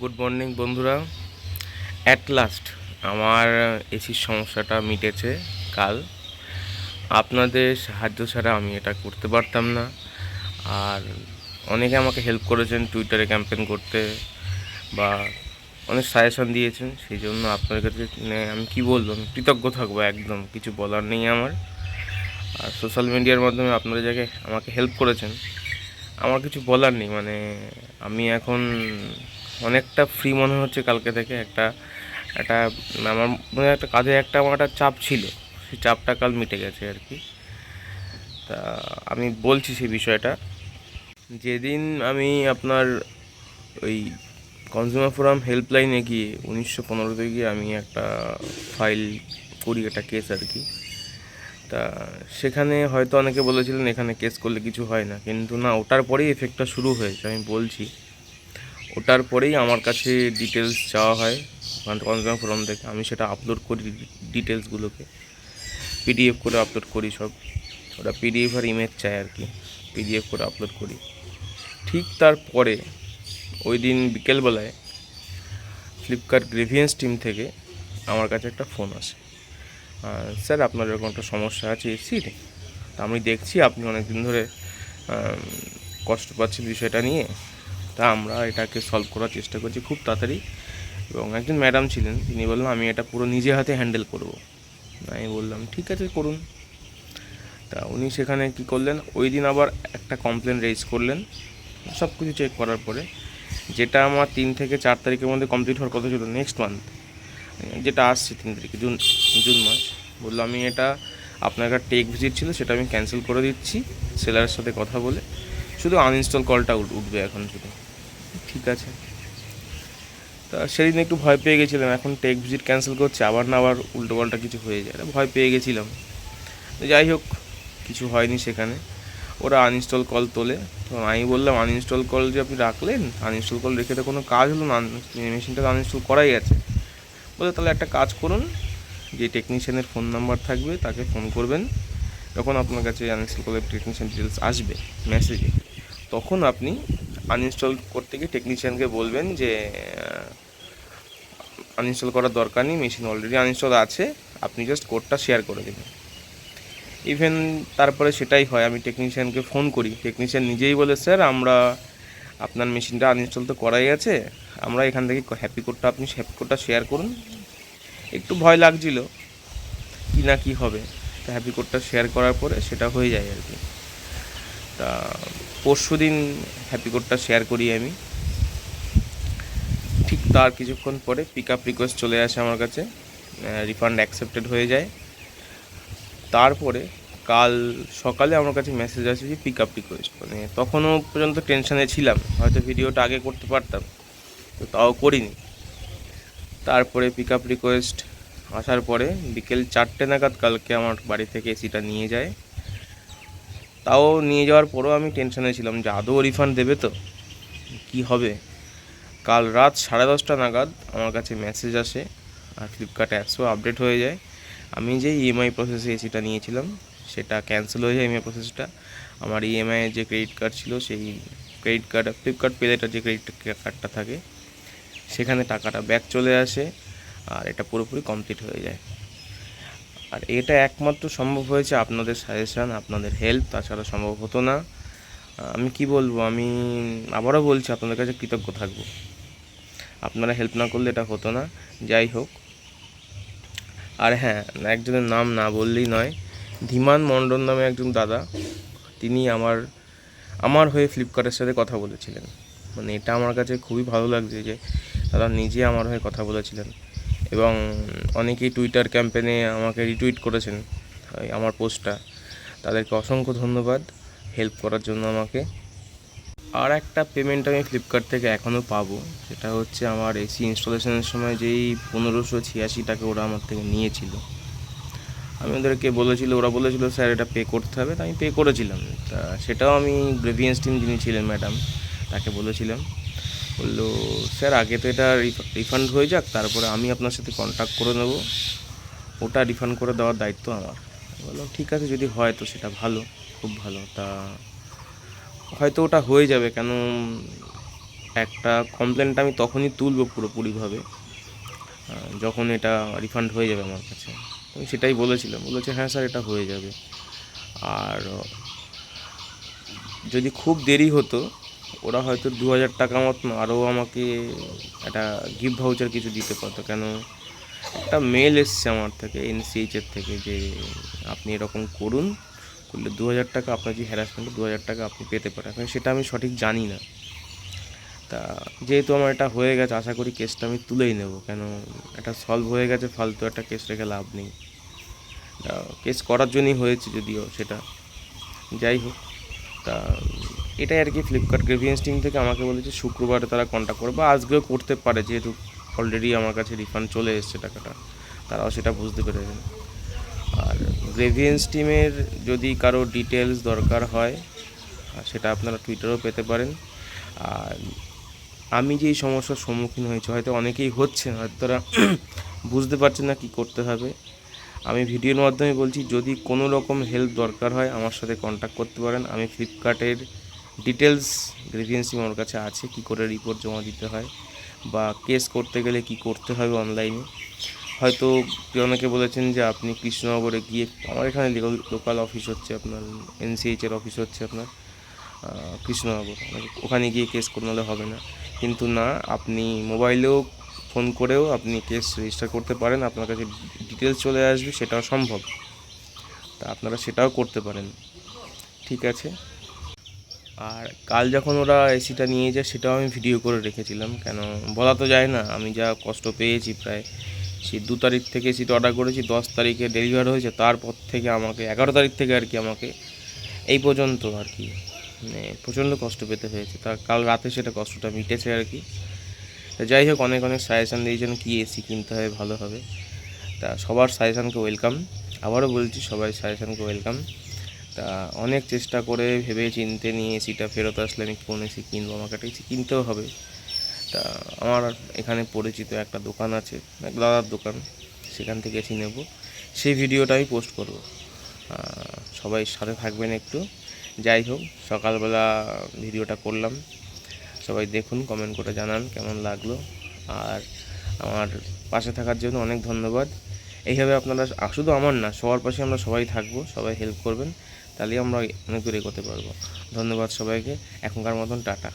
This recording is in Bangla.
গুড মর্নিং বন্ধুরা। অ্যাট লাস্ট আমার এসির সমস্যাটা মিটেছে কাল। আপনাদের সাহায্য ছাড়া আমি এটা করতে পারতাম না। আর অনেকে আমাকে হেল্প করেছেন টুইটারে ক্যাম্পেন করতে বা অনেক সাজেশন দিয়েছেন, সেই জন্য আপনাদের কাছে মানে আমি কী বলব, আমি কৃতজ্ঞ থাকব একদম, কিছু বলার নেই আমার। আর সোশ্যাল মিডিয়ার মাধ্যমে আপনারা যাকে আমাকে হেল্প করেছেন। আমার কিছু বলার নেই মানে আমি এখন অনেকটা ফ্রি মনে হচ্ছে কালকে থেকে একটা একটা, আমার মনে একটা কাজে একটা আমার একটা চাপ ছিল, সেই চাপটা কাল মিটে গেছে আর কি। তা আমি বলছি সেই বিষয়টা। যেদিন আমি আপনার ওই কনজিউমার ফোরাম হেল্পলাইনে গিয়ে, উনিশশো পনেরোতে গিয়ে আমি একটা ফাইল করি, একটা কেস আর কি। তা সেখানে হয়তো অনেকে বলেছিলেন, এখানে কেস করলে কিছু হয় না। কিন্তু না, ওটার পরেই এফেক্টটা শুরু হয়েছে, আমি বলছি। ওটার পরেই আমার কাছে ডিটেলস চাওয়া হয় কনজিউমার ফোরাম থেকে। আমি সেটা আপলোড করি ডিটেলসগুলোকে পিডিএফ করে আপলোড করি সব। ওটা পিডিএফ আর ইমেজ চাই আর কি পিডিএফ করে আপলোড করি। ঠিক তারপরে ওই দিন বিকেলবেলায় ফ্লিপকার্ট গ্রেভিয়েন্স টিম থেকে আমার কাছে একটা ফোন আসে। স্যার আপনার এরকম একটা সমস্যা আছে এসির তা? আমি দেখছি, আপনি অনেক দিন ধরে কষ্ট পাচ্ছেন বিষয়টা নিয়ে। তা আমরা এটাকে সলভ করার চেষ্টা করছি খুব তাড়াতাড়ি। এবং একজন ম্যাডাম ছিলেন, তিনি বললেন, আমি এটা পুরো নিজে হাতে হ্যান্ডেল করব। আমি বললাম, ঠিক আছে, করুন। তা উনি সেখানে কি করলেন, ওই দিন আবার একটা কমপ্লেন রেজ করলেন সব কিছু চেক করার পরে, যেটা আমার তিন থেকে চার তারিখের মধ্যে কমপ্লিট হওয়ার কথা ছিল নেক্সট মান্থ যেটা আসছে তিন তারিখে, জুন জুন মাস। বলল, আমি এটা আপনার টেক ভিজিট ছিল, সেটা আমি ক্যান্সেল করে দিচ্ছি সেলারের সাথে কথা বলে। শুধু আনইনস্টল কলটা উঠ- উঠবে এখন শুধু। ঠিক আছে। তা সেদিন একটু ভয় পেয়ে গেছিলাম, এখন টেক ভিজিট ক্যান্সেল করছে, আবার না আবার উল্টো পাল্টা কিছু হয়ে যায়, ভয় পেয়ে গেছিলাম। যাই হোক, কিছু হয়নি সেখানে। ওরা আনইনস্টল কল তোলে। তো আমি বললাম আনইনস্টল কল যে আপনি রাখলেন আনইনস্টল কল রেখে তো কোনো কাজ হলো না, মেশিনটা তো আনইনস্টল করাই আছে। বলে, তাহলে একটা কাজ করুন, যে টেকনিশিয়ানের ফোন নাম্বার থাকবে, তাকে ফোন করবেন, তখন আপনার কাছে আনইনস্টল কলের টেকনিশিয়ান ডিটেলস আসবে মেসেজে তখন আপনি আনইনস্টল করতে গিয়ে টেকনিশিয়ানকে বলবেন যে আনইনস্টল করার দরকার নেই মেশিন অলরেডি আনইনস্টল আছে, আপনি জাস্ট কোডটা শেয়ার করে দেবেন। ইভেন তারপরে সেটাই হয়, আমি টেকনিশিয়ানকে ফোন করি। টেকনিশিয়ান নিজেই বলে স্যার আমরা আপনার মেশিনটা আনইনস্টল তো করাই আছে আমরা এখান থেকে হ্যাপি কোডটা আপনি হ্যাপি কোডটা শেয়ার করুন। একটু ভয় লাগছিল, কি না কি হবে। তো হ্যাপি কোডটা শেয়ার করার পরে সেটা হয়ে যায় আর কি। তা পরশু দিন হ্যাপি কোডটা শেয়ার করি আমি। ঠিক তার কিছুক্ষণ পরে পিক আপ রিকোয়েস্ট চলে আসে আমার কাছে। রিফান্ড অ্যাকসেপ্টেড হয়ে যায়। তারপরে কাল সকালে আমার কাছে মেসেজ আসে যে পিক আপ রিকোয়েস্ট মানে তখনও পর্যন্ত টেনশানে ছিলাম। হয়তো ভিডিওটা আগে করতে পারতাম। তো তাও করিনি। তারপরে পিক আপ রিকোয়েস্ট আসার পরে বিকেল চারটে নাগাদ কালকে আমার বাড়ি থেকে এসিটা নিয়ে যায়। তাও নিয়ে যাওয়ার পরেও আমি টেনশনে ছিলাম। যে আদৌ রিফান্ড দেবে তো? কি হবে? কাল রাত সাড়ে দশটা নাগাদ আমার কাছে মেসেজ আসে আর ফ্লিপকার্ট অ্যাপসও আপডেট হয়ে যায়। আমি যে ইএমআই প্রসেসে এসিটা নিয়েছিলাম, সেটা ক্যান্সেল হয়ে যায় ইএমআই প্রসেসটা আমার ইএমআই যে ক্রেডিট কার্ড ছিল, সেই ক্রেডিট কার্ড ফ্লিপকার্ট পেলেটার যে ক্রেডিট কার্ডটা থাকে, সেখানে টাকাটা ব্যাক চলে আসে আর এটা পুরোপুরি কমপ্লিট হয়ে যায়। আর এটা একমাত্র সম্ভব হয়েছে আপনাদের সাজেশান আপনাদের হেল্প তাছাড়া সম্ভব হতো না। আমি কি বলব? আমি আবারও বলছি, আপনাদের কাছে কৃতজ্ঞ থাকব। আপনারা হেল্প না করলে এটা হতো না। যাই হোক। আর হ্যাঁ একজনের নাম না বললেই নয়, ধীমান মণ্ডল নামে একজন দাদা, তিনি আমার আমার হয়ে ফ্লিপকার্টের সাথে কথা বলেছিলেন। মানে এটা আমার কাছে খুবই ভালো লাগছে যে তারা নিজে আমার হয়ে কথা বলেছিলেন। এবং অনেকেই টুইটার ক্যাম্পেনে আমাকে রিটুইট করেছেন আমার পোস্টটা তাদেরকে অসংখ্য ধন্যবাদ হেল্প করার জন্য আমাকে। আর একটা পেমেন্ট আমি ফ্লিপকার্ট থেকে এখনও পাবো, সেটা হচ্ছে আমার এসি ইনস্টলেশনের সময় যেই পনেরোশো ছিয়াশি টাকা ওরা আমার থেকে নিয়েছিল। আমি ওদেরকে বলেছিল, ওরা বলেছিল, স্যার, এটা পে করতে হবে। তা আমি পে করেছিলাম। তা সেটাও আমি গ্রেভিয়েন্স টিম যিনি ছিলেন ম্যাডাম তাকে বলেছিলাম। বলল, স্যার, আগে তো এটা রিফান্ড হয়ে যাক, তারপরে আমি আপনার সাথে কন্ট্যাক্ট করে নেব। ওটা রিফান্ড করে দেওয়ার দায়িত্ব আমার। বললাম, ঠিক আছে, যদি হয় তো সেটা ভালো, খুব ভালো। তা হয়তো ওটা হয়ে যাবে, কেন একটা কমপ্লেনটা আমি তখনই তুলবো পুরোপুরিভাবে যখন এটা রিফান্ড হয়ে যাবে আমার কাছে। আমি সেটাই বলেছিলাম, বলেছে হ্যাঁ স্যার, এটা হয়ে যাবে। আর, যদি খুব দেরি হতো ওরা হয়তো দু হাজার টাকা মতন আরও আমাকে একটা গিফট ভাউচার কিছু দিতে পারতো। কেন? একটা মেল এসছে আমার থেকে এনসিএইচের থেকে যে আপনি এরকম করুন, করলে দু হাজার টাকা আপনার যে হ্যারাসমেন্টে দু হাজার টাকা আপনি পেতে পারেন। এখন সেটা আমি সঠিক জানি না। তা যেহেতু আমার এটা হয়ে গেছে, আশা করি কেসটা আমি তুলেই নেব। কেন? এটা সলভ হয়ে গেছে, ফালতু একটা কেস রেখে লাভ নেই। কেস করার জন্যই হয়েছে যদিও সেটা। যাই হোক, তা এটাই আর কি ফ্লিপকার্ট গ্রেভিয়েন্স টিম থেকে আমাকে বলেছে শুক্রবারে তারা কন্ট্যাক্ট করবে আজকেও করতে পারে, যেহেতু অলরেডি আমার কাছে রিফান্ড চলে এসেছে টাকাটা, তারাও সেটা বুঝতে পেরেছেন আর গ্রেভিয়েন্স টিমের যদি কারও ডিটেলস দরকার হয় সেটা আপনারা টুইটারেও পেতে পারেন। আর আমি যেই সমস্যার সম্মুখীন হয়েছি, হয়তো অনেকেই হচ্ছেন হয়তো তারা বুঝতে পারছেন না কী করতে হবে। আমি ভিডিওর মাধ্যমে বলছি, যদি কোনো রকম হেল্প দরকার হয়, আমার সাথে কন্ট্যাক্ট করতে পারেন। আমি ফ্লিপকার্টের ডিটেলস গ্রেভিয়েন্সি আমার কাছে আছে, কি করে রিপোর্ট জমা দিতে হয় বা কেস করতে গেলে কি করতে হবে অনলাইনে হয়তো অনেকে বলেছেন যে আপনি কৃষ্ণনগরে গিয়ে, আমার এখানে লোকাল অফিস হচ্ছে আপনার এনসিএইচের অফিস হচ্ছে আপনার কৃষ্ণনগর। অনেকে- ওখানে গিয়ে কেস করলে হবে না। কিন্তু না, আপনি মোবাইলেও ফোন করেও আপনি কেস রেজিস্টার করতে পারেন, আপনার কাছে ডিটেলস চলে আসবে, সেটাও সম্ভব। তা আপনারা সেটাও করতে পারেন। ঠিক আছে? আর কাল যখন ওরা এসিটা নিয়ে যায়, সেটাও আমি ভিডিও করে রেখেছিলাম। কেন, বলা তো যায় না, আমি যা কষ্ট পেয়েছি প্রায় সেই দু তারিখ থেকে এসিটা অর্ডার করেছি, দশ তারিখে ডেলিভার হয়েছে, তারপর থেকে আমাকে, এগারো তারিখ থেকে আর কি আমাকে, এই পর্যন্ত আর কি মানে প্রচণ্ড কষ্ট পেতে হয়েছে। তা কাল রাতে সেটা কষ্টটা মিটেছে আর কি। যাই হোক, অনেক অনেক সাজেশান দিয়েছেন কী এসি কিনতে হবে ভালো হবে। তা সবার সাজেশানকে ওয়েলকাম আবারও বলছি, সবাই সাজেশানকে ওয়েলকাম তা অনেক চেষ্টা করে ভেবে চিনতে নিয়ে এসিটা ফেরত আসলে আমি কোন এসি কিনবো, আমাকে একটা এসি কিনতেও হবে। তা আমার এখানে পরিচিত একটা দোকান আছে, এক দাদার দোকান, সেখান থেকে এসি নেব। সেই ভিডিওটা আমি পোস্ট করব। সবাই সাথে থাকবেন একটু। যাই হোক, সকালবেলা ভিডিওটা করলাম। সবাই দেখুন কমেন্ট করে জানান কেমন লাগল। আর আমার পাশে থাকার জন্য অনেক ধন্যবাদ। এইভাবে আপনারা শুধু আমার না, সবার পাশে আমরা সবাই থাকব, সবাই হেল্প করবেন। তাহলেই আমরা অনেক দূরে করতে পারব। ধন্যবাদ সবাইকে। এখনকার মতন টাটা।